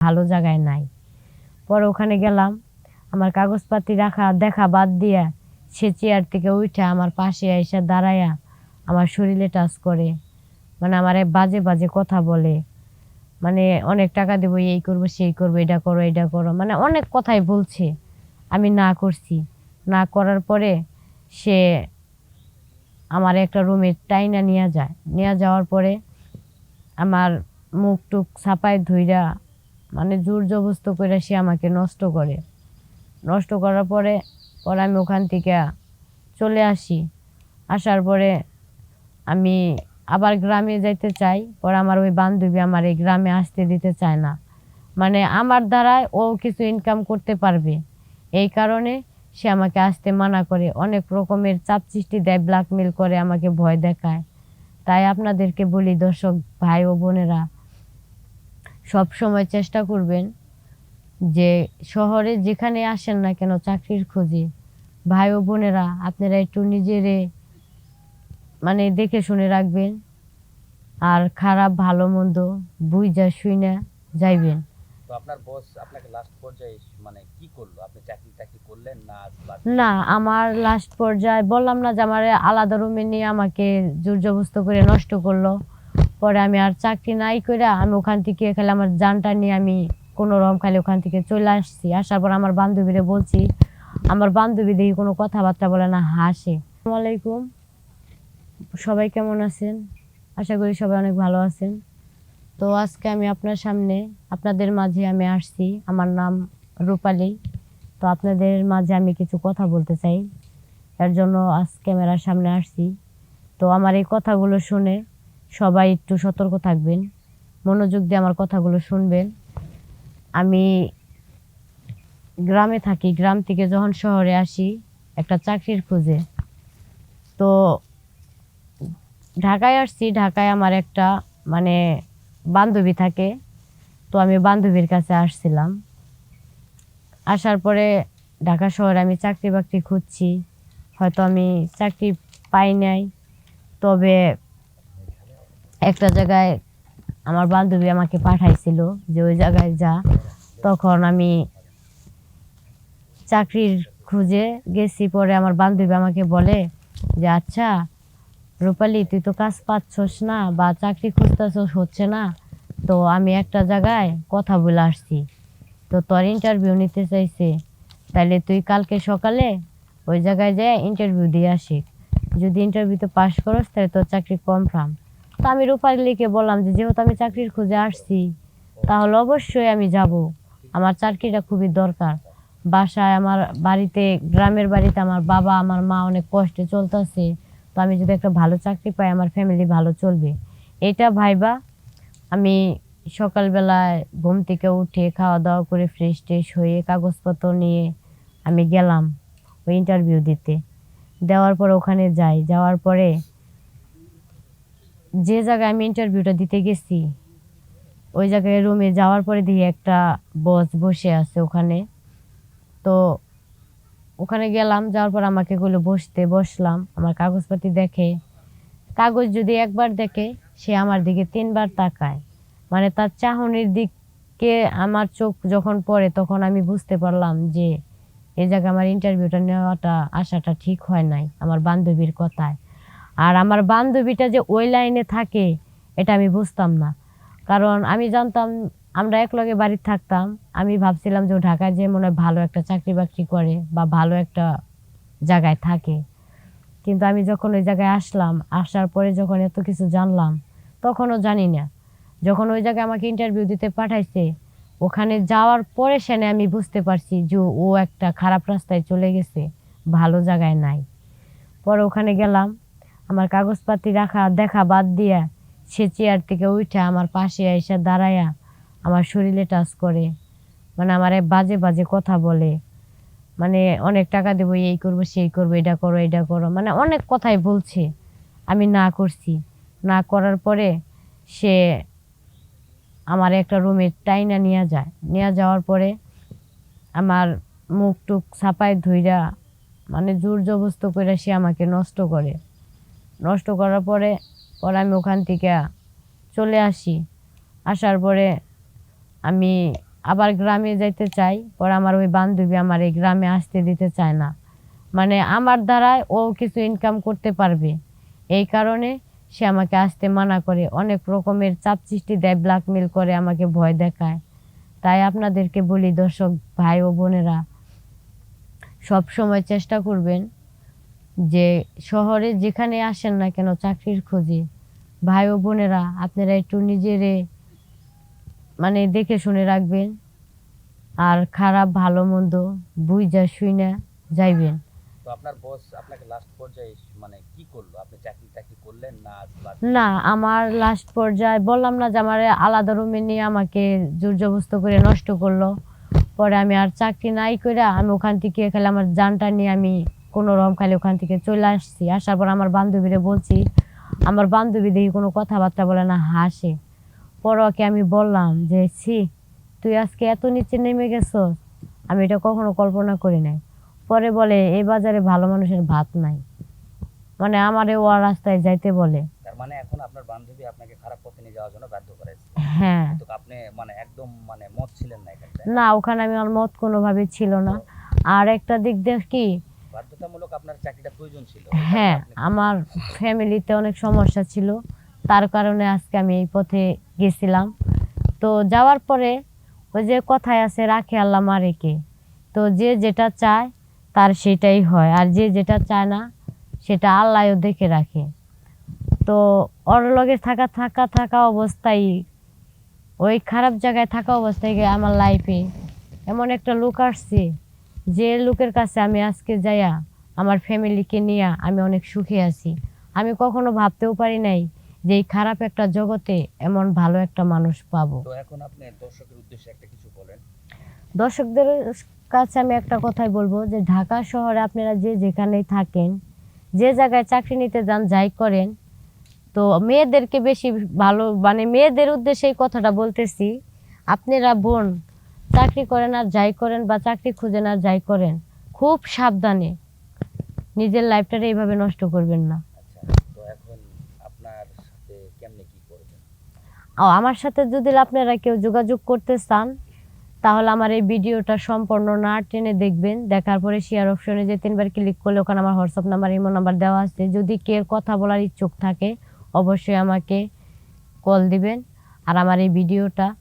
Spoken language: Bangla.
ভালো জায়গায় নাই। পরে ওখানে গেলাম, আমার কাগজপাতি রাখা, দেখা বাদ দিয়া সে চেয়ার থেকে উঠে আমার পাশে এসে দাঁড়ায়া আমার শরীরে টাচ করে। মানে আমার বাজে বাজে কথা বলে। মানে অনেক টাকা দেবো, এই করব, সেই করব, এটা করো এটা করো। মানে অনেক কথাই বলছে। আমি না করছি। না করার পরে সে আমার একটা রুমে টাইনা নিয়ে যায়। নিয়ে যাওয়ার পরে আমার মুখ টুক ছাপায় ধুইরা মানে জোর জবস্ত করে সে আমাকে নষ্ট করে। নষ্ট করার পরে পরে আমি ওখান থেকে চলে আসি। আসার পরে আমি আবার গ্রামে যাইতে চাই। পরে আমার ওই বান্ধবী আমার এই গ্রামে আসতে দিতে চায় না। মানে আমার দ্বারায় ও কিছু ইনকাম করতে পারবে। এই কারণে সে আমাকে আসতে মানা করে। অনেক রকমের চাপ সৃষ্টি দেয় ব্ল্যাকমেল করে, আমাকে ভয় দেখায়। তাই আপনাদেরকে বলি দর্শক, ভাই ও বোনেরা সব সময় চেষ্টা করবেন যে শহরে যেখানে আসেন না কেন চাকরির খোঁজে ভাই ও বোনেরা আপনারা একটু নিজেরে মানে দেখে শুনে রাখবেন। আর খারাপ ভালো মন্দ বুঝা শুই না যাইবেন। তো আপনার বস আপনাকে লাস্ট পর্যায়ে মানে কি করল? আপনি চাকরি টাকরি করলেন না না আমার লাস্ট পর্যায়ে বললাম না যে আমার আলাদা রুমে নিয়ে আমাকে জোর জবস্ত করে নষ্ট করল। পরে আমি আর চাকরি নাই করে আমি ওখান থেকে খালি আমার জানটা নিয়ে আমি কোনো রকম খালি ওখান থেকে চলে আসছি। আসার পর আমার বান্ধবীরে বলছি, আমার বান্ধবী দেখি কোনো কথাবার্তা বলে না, হাসে। আলাইকুম। সবাই কেমন আছেন? আশা করি সবাই অনেক ভালো আছেন। তো আজকে আমি আপনার সামনে, আপনাদের মাঝে আমি আসছি। আমার নাম রূপালী। তো আপনাদের মাঝে আমি কিছু কথা বলতে চাই। এর জন্য আজ ক্যামেরার সামনে আসছি। তো আমার এই কথাগুলো শুনে সবাই একটু সতর্ক থাকবেন, মনোযোগ দিয়ে আমার কথাগুলো শুনবেন। আমি গ্রামে থাকি, গ্রাম থেকে যখন শহরে আসি, একটা চাকরির খুঁজে। তো ঢাকায় আসছি, ঢাকায় আমার একটা মানে বান্ধবী থাকে, তো আমি বান্ধবীর কাছে আসছিলাম। আসার পরে ঢাকা শহরে আমি চাকরি বাকরি খুঁজছি, হয়তো আমি চাকরি পাই নাই, তবে একটা জায়গায় আমার বান্ধবী আমাকে পাঠাইছিল যে ওই জায়গায় যা। তখন আমি চাকরির খুঁজে গেছি, পরে আমার বান্ধবী আমাকে বলে যে আচ্ছা রূপালী, তুই তো কাজ পাচ্ছস না বা চাকরি খুঁজতেছস, হচ্ছে না। তো আমি একটা জায়গায় কথা বলে আসছি। তো তোর ইন্টারভিউ নিতে চাইছে। তাহলে তুই কালকে সকালে ওই জায়গায় যেয়ে ইন্টারভিউ দিয়ে আসিস। যদি ইন্টারভিউতে পাশ করস তাহলে তোর চাকরি কনফার্ম তো আমি রূপালীকে বললাম যে, যেহেতু আমি চাকরির খুঁজে আসছি, তাহলে অবশ্যই আমি যাব। আমার চাকরিটা খুবই দরকার। বাসায় আমার বাড়িতে, গ্রামের বাড়িতে আমার বাবা, আমার মা অনেক কষ্টে চলতেছে। তো আমি যদি একটা ভালো চাকরি পাই, আমার ফ্যামিলি ভালো চলবে। এটা ভাইবা, আমি সকালবেলায় ঘুম থেকে উঠে খাওয়া দাওয়া করে ফ্রেশ ট্রেশ হয়ে কাগজপত্র নিয়ে আমি গেলাম ওই ইন্টারভিউ দিতে। দেওয়ার পর ওখানে যাই। যাওয়ার পরে যে জায়গায় আমি ইন্টারভিউটা দিতে গেছি, ওই জায়গায় রুমে যাওয়ার পরে দেখি একটা বস বসে আছে ওখানে। তো ওখানে গেলাম, যাওয়ার পর আমাকে গুলো বসতে, বসলাম। আমার কাগজপাতি দেখে। কাগজ যদি একবার দেখে, সে আমার দিকে তিনবার তাকায়। মানে তার চাহনির দিকে আমার চোখ যখন পড়ে, তখন আমি বুঝতে পারলাম যে এই জায়গায় আমার ইন্টারভিউটা নেওয়াটা, আসাটা ঠিক হয় নাই, আমার বান্ধবীর কথায়। আর আমার বান্ধবীটা যে ওই লাইনে থাকে, এটা আমি বুঝতাম না। কারণ আমি জানতাম আমরা একলগে বাড়িতে থাকতাম, আমি ভাবছিলাম যে ঢাকায় যে মনে হয় ভালো একটা চাকরি বাকরি করে বা ভালো একটা জায়গায় থাকে। কিন্তু আমি যখন ওই জায়গায় আসলাম, আসার পরে যখন এত কিছু জানলাম, তখনও জানি না। যখন ওই জায়গায় আমাকে ইন্টারভিউ দিতে পাঠাইছে, ওখানে যাওয়ার পরে সেনে আমি বুঝতে পারছি যে ও একটা খারাপ রাস্তায় চলে গেছে, ভালো জায়গায় নাই। পরে ওখানে গেলাম আমার কাগজপাতি রাখা, দেখা বাদ দিয়া সে চেয়ার থেকে উঠে আমার পাশে এসে দাঁড়ায়া আমার শরীরে টাচ করে। মানে আমার বাজে বাজে কথা বলে। মানে অনেক টাকা দেবো, এই করব, সেই করব, এটা করো এটা করো। মানে অনেক কথাই বলছে। আমি না করছি। না করার পরে সে আমার একটা রুমে টাইনা নিয়ে যায়। নিয়ে যাওয়ার পরে আমার মুখ টুক ছাপায় ধুইরা মানে জোর জবস্ত করে সে আমাকে নষ্ট করে। নষ্ট করার পরে পরে আমি ওখান থেকে চলে আসি। আসার পরে আমি আবার গ্রামে যাইতে চাই। পরে আমার ওই বান্ধবী আমার এই গ্রামে আসতে দিতে চায় না। মানে আমার দ্বারায় ও কিছু ইনকাম করতে পারবে। এই কারণে সে আমাকে আসতে মানা করে। অনেক রকমের চাপ সৃষ্টি দেয় ব্ল্যাকমেল করে, আমাকে ভয় দেখায়। তাই আপনাদেরকে বলি, দর্শক ভাই ও বোনেরা সব সময় চেষ্টা করবেন যে শহরে যেখানে আসেন না কেন চাকরির খোঁজে ভাই ও বোনেরা আপনারা একটু নিজেরে মানে দেখে শুনে রাখবেন। আর খারাপ ভালো মন্দ বুঝা শুই না যাইবেন। তো আপনার বস আপনাকে লাস্ট পর্যায়ে মানে কি করল? আপনি চাকরি টাকরি করলেন না না আমার লাস্ট পর্যায়ে বললাম না যে আমার আলাদা রুমে নিয়ে আমাকে জোর জবস্ত করে নষ্ট করল। পরে আমি আর চাকরি নাই করে আমি ওখান থেকে খালি আমার জানটা নিয়ে আমি কোনো রকম খালি ওখান থেকে চলে আসছি। আসার পর আমার বান্ধবীরে বলছি আমার বান্ধবী দেখি কোনো কথাবার্তা বলে না হাসে। পরে ওকে আমি বললাম যে ছি তুই আজকে এত নিচে নেমে গেছস আমি এটা কখনো কল্পনা করি নাই। পরে বলে এই বাজারে ভালো মানুষের ভাত নাই। মানে আমারে ও রাস্তায় যাইতে বলে। তার মানে এখন আপনার বান্ধবী আপনাকে খারাপ পথে নিয়ে যাওয়ার জন্য বাধ্য করেছে। হ্যাঁ। কিন্তু আপনি মানে একদম মানে মত ছিলেন না না ওখানে আমি আমার মত কোনোভাবে ছিল না। আর একটা দিক দিয়ে কি বাধ্যতামূলক আপনার চাকরিটা প্রয়োজন ছিল। হ্যাঁ আমার ফ্যামিলিতে অনেক সমস্যা ছিল। তার কারণে আজকে আমি এই পথে গেছিলাম। তো যাওয়ার পরে ওই যে কথায় আছে রাখে আল্লাহ মারেকে তো যে যেটা চায় তার সেটাই হয়। আর যে যেটা চায় না সেটা আল্লাহও দেখে রাখে। তো ওর লগে থাকা থাকা থাকা অবস্থায় ওই খারাপ জায়গায় থাকা অবস্থায় গিয়ে আমার লাইফে এমন একটা লোক আসছে। যে লোকের কাছে আমি আজকে যাইয়া আমার ফ্যামিলিকে নিয়ে আমি অনেক সুখে আছি। আমি কখনো ভাবতেও পারি নাই যে এই খারাপ একটা জগতে এমন ভালো একটা মানুষ পাবো। তো এখন আপনি দর্শকের উদ্দেশ্যে একটা কিছু বলেন। দর্শকদের কাছে আমি একটা কথাই বলব যে ঢাকা শহরে আপনারা যে যেখানেই থাকেন যে জায়গায় চাকরি নিতে যান যাই করেন তো মেয়েদেরকে বেশি ভালো মানে মেয়েদের উদ্দেশ্যে এই কথাটা বলতেছি আপনারা বোন চাকরি করেন আর যাই করেন বা চাকরি খুঁজেন আর যাই করেন খুব সাবধানে নিজের লাইফটারে এইভাবে নষ্ট করবেন না। আমার সাথে যদি আপনারা কেউ যোগাযোগ করতে চান তাহলে আমার এই ভিডিওটা সম্পূর্ণ না টেনে দেখবেন। দেখার পরে শেয়ার অপশনে যে তিনবার ক্লিক করলে ওখানে আমার হোয়াটসঅ্যাপ নাম্বার ইমো নাম্বার দেওয়া আছে। যদি কেউ কথা বলার ইচ্ছুক থাকে অবশ্যই আমাকে কল দিবেন। আর আমার এই ভিডিওটা